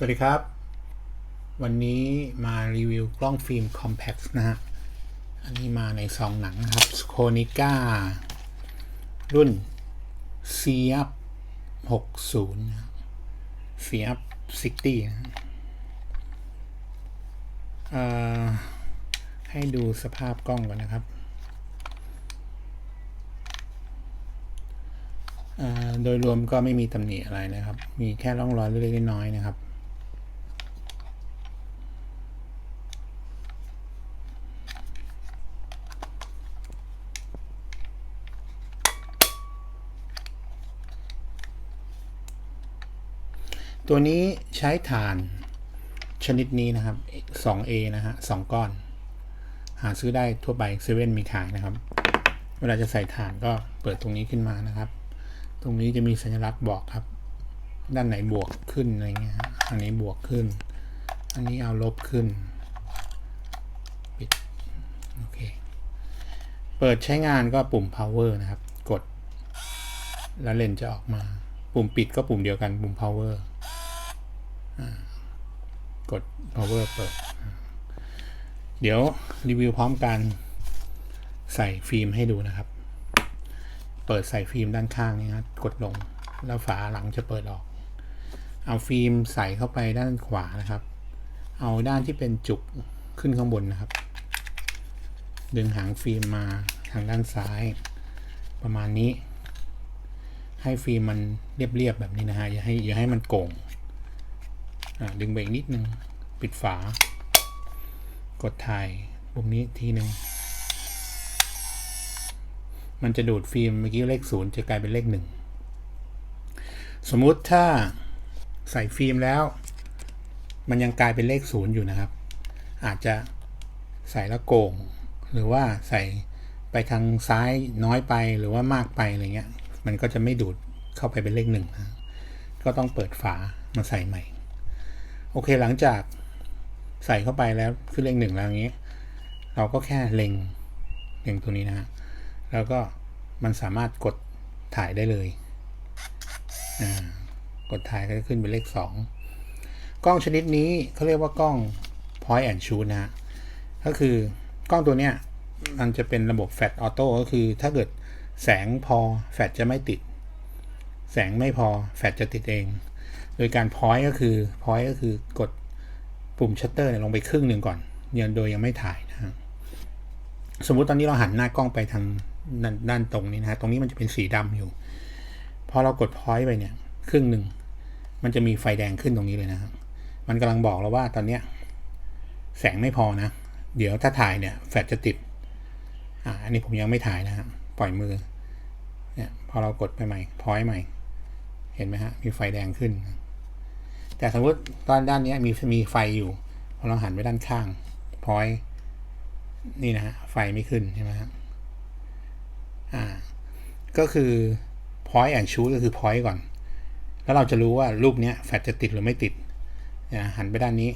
สวัสดีครับ วันนี้มารีวิวกล้องฟิล์ม Compact นะฮะ อันนี้มาในซองหนังนะครับโคนิก้ารุ่น c f 60นะ c f 60นะให้ดูสภาพกล้องก่อนนะครับ โดยรวมก็ไม่มีตำหนิอะไรนะครับ มีแค่ร่องรอยเล็กๆน้อยๆนะครับ ตัวนี้ใช้ฐานชนิดนี้นะครับ 2A นะฮะสองก้อน หาซื้อได้ทั่วไปเซเว่นมีขายนะครับ เวลาจะใส่ฐานก็เปิดตรงนี้ขึ้นมานะครับ ตรงนี้จะมีสัญลักษณ์บอกครับ ด้านไหนบวกขึ้นอะไรเงี้ยอันนี้บวกขึ้น อันนี้เอาลบขึ้นปิดโอเคเปิดใช้งานก็ปุ่ม power นะครับ กด แล้วเลนส์จะออกมา ปุ่มปิดก็ปุ่มเดียวกันปุ่ม power กด power เปิด เดี๋ยวรีวิวพร้อมกันใส่ฟิล์มให้ดูนะครับ เปิดใส่ฟิล์มด้านข้างนี้นะกดลง แล้วฝาหลังจะเปิดออก เอาฟิล์มใส่เข้าไปด้านขวานะครับ เอาด้านที่เป็นจุกขึ้นข้างบนนะครับ ดึงหางฟิล์มมาทางด้านซ้าย ประมาณนี้ ให้ฟิล์มมันเรียบๆแบบนี้นะฮะอย่าให้อย่าให้มันโก่ง ดึงไปอีกนิดนึง ปิดฝา กดถ่ายปุ่มนี้ทีหนึ่งมันจะดูดฟิล์มเมื่อกี้เลขศูนย์จะกลายเป็นเลขหนึ่งสมมุติถ้าใส่ฟิล์มแล้ว มันยังกลายเป็นเลขศูนย์อยู่นะครับ อาจจะใส่แล้วโกง หรือว่าใส่ไปทางซ้ายน้อยไปหรือว่ามากไปอะไรเงี้ย มันก็จะไม่ดูดเข้าไปเป็นเลขหนึ่งนะก็ต้องเปิดฝามาใส่ใหม่ อเคหลังจากใส่เข้าไปแล้วขึ้นเลขหนึ่งแล้วอย่างนี้ เราก็แค่เล็งเล็งตัวนี้นะฮะแล้วก็มันสามารถกดถ่ายได้เลยกดถ่ายก็จะขึ้นเป็นเลขสองกล้องชนิดนี้เขาเรียกว่ากล้อง point and shoot นะฮะก็คือกล้องตัวเนี้ยมันจะเป็นระบบแฟลชออโต้ก็คือถ้าเกิดแสงพอแฟลชจะไม่ติด แสงไม่พอแฟลชจะติดเอง โดยการ point ก็คือ point ก็คือกดปุ่มชัตเตอร์ลงไปครึ่งหนึ่งก่อนยังโดยยังไม่ถ่ายนะสมมุติตอนนี้เราหันหน้ากล้องไปทางด้านด้านตรงนี้นะฮะตรงนี้มันจะเป็นสีดำอยู่ พอเรากดพอยต์ไปเนี่ยครึ่งหนึ่งมันจะมีไฟแดงขึ้นตรงนี้เลยนะครับมันกำลังบอกเราว่าตอนเนี้ยแสงไม่พอนะ เดี๋ยวถ้าถ่ายเนี่ยแฟลชจะติด อ่า อันนี้ผมยังไม่ถ่ายนะฮะ ปล่อยมือ เนี่ย พอเรากดไปใหม่ พอยต์ใหม่ เห็นไหมฮะ มีไฟแดงขึ้น แต่สมมติตอนด้านนี้มีมีไฟอยู่พอเราหันไปด้านข้างพอยนี่นะฮะไฟไม่ขึ้นใช่ไหมฮะอ่า ก็คือ point and shoot ก็คือ point ก่อน แล้วเราจะรู้ว่ารูปเนี้ยแฟลชจะติดหรือไม่ติดนะหันไปด้านนี้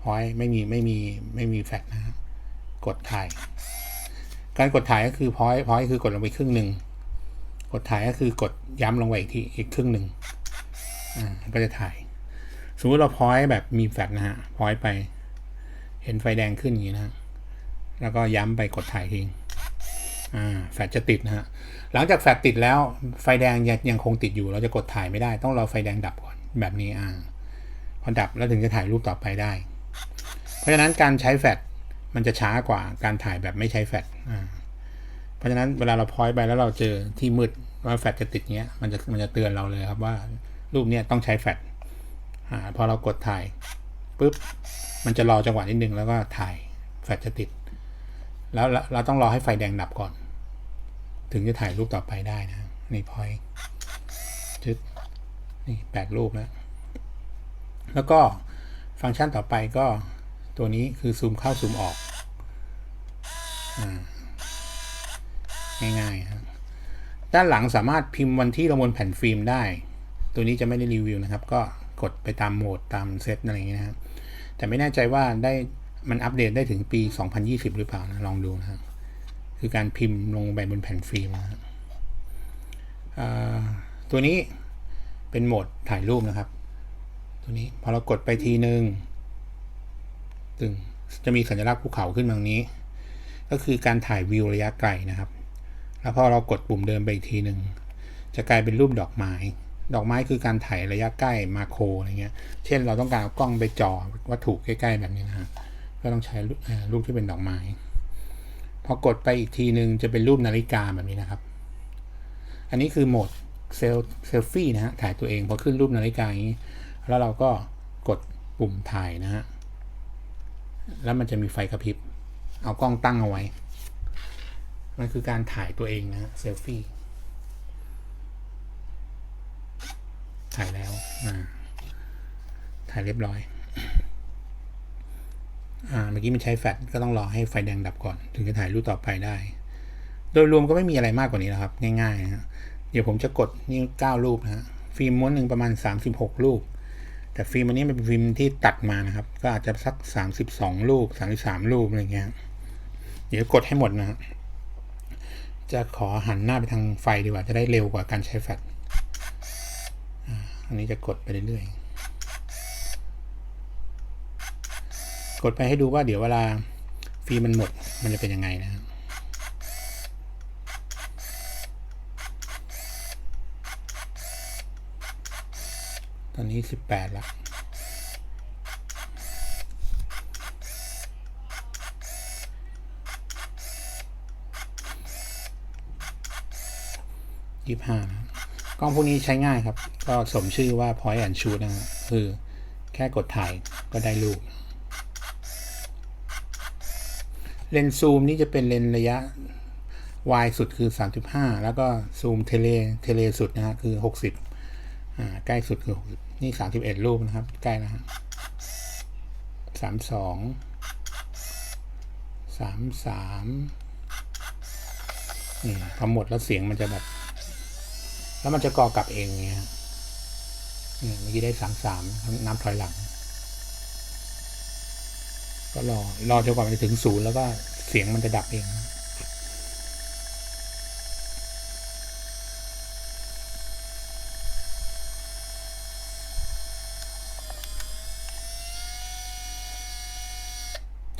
point ไม่มีไม่มีไม่มีแฟลชนะฮะกดถ่าย การกดถ่ายก็คือ point point คือกดลงไปครึ่งหนึ่ง กดถ่ายก็คือกดย้ำลงไปอีกทีอีกครึ่งหนึ่ง อ่าก็จะถ่าย สมมติเรา point แบบมีแฟลชนะฮะ point ไป เห็นไฟแดงขึ้นอย่างนี้นะแล้วก็ย้ำไปกดถ่ายทิ้งอ่าแฟลชจะติดนะฮะหลังจากแฟลชติดแล้วไฟแดงยังยังคงติดอยู่ เราจะกดถ่ายไม่ได้ ต้องรอไฟแดงดับก่อนแบบนี้อ่าพอดับแล้วถึงจะถ่ายรูปต่อไปได้ เพราะฉะนั้นการใช้แฟลชมันจะช้ากว่าการถ่ายแบบไม่ใช้แฟลชอ่าเพราะฉะนั้นเวลาเราพอยต์ไปแล้วเราเจอที่มืดว่าแฟลชจะติดเงี้ยมันจะมันจะเตือนเราเลยครับว่า รูปเนี้ยต้องใช้แฟลชพอเรากดถ่ายปุ๊บมันจะรอจังหวะนิดนึงแล้วก็ถ่ายแฟลชจะติด แล้วเราต้องรอให้ไฟแดงดับก่อน ถึงจะถ่ายรูปต่อไปได้นะนี่พอยจึดนี่แปดรูปแล้วแล้วก็ฟังก์ชันต่อไปก็ตัวนี้คือซูมเข้าซูมออกอ่าง่ายๆครับด้านหลังสามารถพิมพ์วันที่ลงบนแผ่นฟิล์มได้ ตัวนี้จะไม่ได้รีวิวนะครับ ก็กดไปตามโหมดตามเซตอะไรอย่างเงี้ยนะครับ แต่ไม่แน่ใจว่าได้มันอัปเดตได้ถึงปี 2020 หรือเปล่านะ ลองดูนะครับ คือการพิมพ์ลงไปบนแผ่นฟิล์มนะครับตัวนี้เป็นโหมดถ่ายรูปนะครับ ตัวนี้พอเรากดไปทีหนึ่งตึงจะมีสัญลักษณ์ภูเขาขึ้นตรงนี้ ก็คือการถ่ายวิวระยะไกลนะครับ แล้วพอเรากดปุ่มเดินไปอีกทีหนึ่งจะกลายเป็นรูปดอกไม้ ดอกไม้คือการถ่ายระยะใกล้มาโครอะไรเงี้ย เช่นเราต้องการเอากล้องไปจ่อวัตถุใกล้ ๆ แบบนี้นะฮะก็ต้องใช้รูปที่เป็นดอกไม้ พอกดไปอีกทีหนึ่งจะเป็นรูปนาฬิกาแบบนี้นะครับ อันนี้คือโหมดเซลเซลฟี่นะฮะถ่ายตัวเองพอขึ้นรูปนาฬิกาอย่างนี้ แล้วเราก็กดปุ่มถ่ายนะฮะแล้วมันจะมีไฟกระพริบ เอากล้องตั้งเอาไว้ มันคือการถ่ายตัวเองนะเซลฟี่ ถ่ายแล้วถ่ายเรียบร้อยเมื่อกี้มันใช้แฟลชก็ต้องรอให้ไฟแดงดับก่อน ถึงจะถ่ายรูปต่อไปได้ โดยรวมก็ไม่มีอะไรมากกว่านี้แล้วครับ ง่ายๆนะเดี๋ยวผมจะกดนี่เก้ารูปนะฮะฟิล์มม้วนหนึ่งประมาณสามสิบหกรูป แต่ฟิล์มอันนี้เป็นฟิล์มที่ตัดมานะครับ ก็อาจจะสักสามสิบสองรูปสามสิบสามรูปอะไรเงี้ยเดี๋ยวกดให้หมดนะฮะจะขอหันหน้าไปทางไฟดีกว่าจะได้เร็วกว่าการใช้แฟลช อันนี้จะกดไปเรื่อยๆ กดไปให้ดูว่าเดี๋ยวเวลาฟิล์มมันหมดมันจะเป็นยังไงนะครับตอนนี้สิบแปดละยี่ห้า กล้องพวกนี้ใช้ง่ายครับ ก็สมชื่อว่า point and shoot นะคือแค่กดถ่ายก็ได้รูปเลนส์ซูมนี่จะเป็นเลนส์ระยะวายสุดคือ 35 แล้วก็ซูมเทเลเทเลสุดนะฮะคือ 60อ่าใกล้สุดคือ 60 นี่ 31 รูปนะครับ ใกล้นะฮะ32 33นี่พอหมดแล้วเสียงมันจะแบบ แล้วมันจะกอกลับเองเงี้ยเนี่ยเมื่อกี้ได้33น้ำถอยหลัง ก็รอ รอจนกว่ามันจะถึงศูนย์แล้วก็เสียงมันจะดับเอง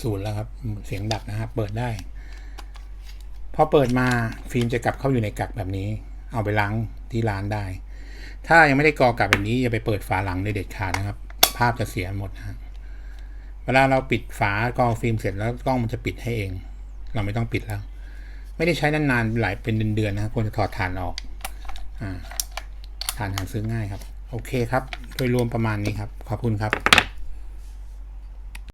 ศูนย์แล้วครับ เสียงดับนะครับ เปิดได้ พอเปิดมาฟิล์มจะกลับเข้าอยู่ในกักแบบนี้ เอาไปล้าง ที่ร้านได้ ถ้ายังไม่ได้กอกลับแบบนี้อย่าไปเปิดฝาหลังในเด็ดขาดนะครับ ภาพจะเสียหมดนะฮะเวลาเราปิดฝากรองฟิล์มเสร็จแล้วกล้องมันจะปิดให้เอง เราไม่ต้องปิดแล้ว ไม่ได้ใช้นานๆหลายเป็นเดือนๆนะครับควรจะถอดฐานออกอ่าฐานหาซื้อง่ายครับ โอเคครับ โดยรวมประมาณนี้ครับ ขอบคุณครับ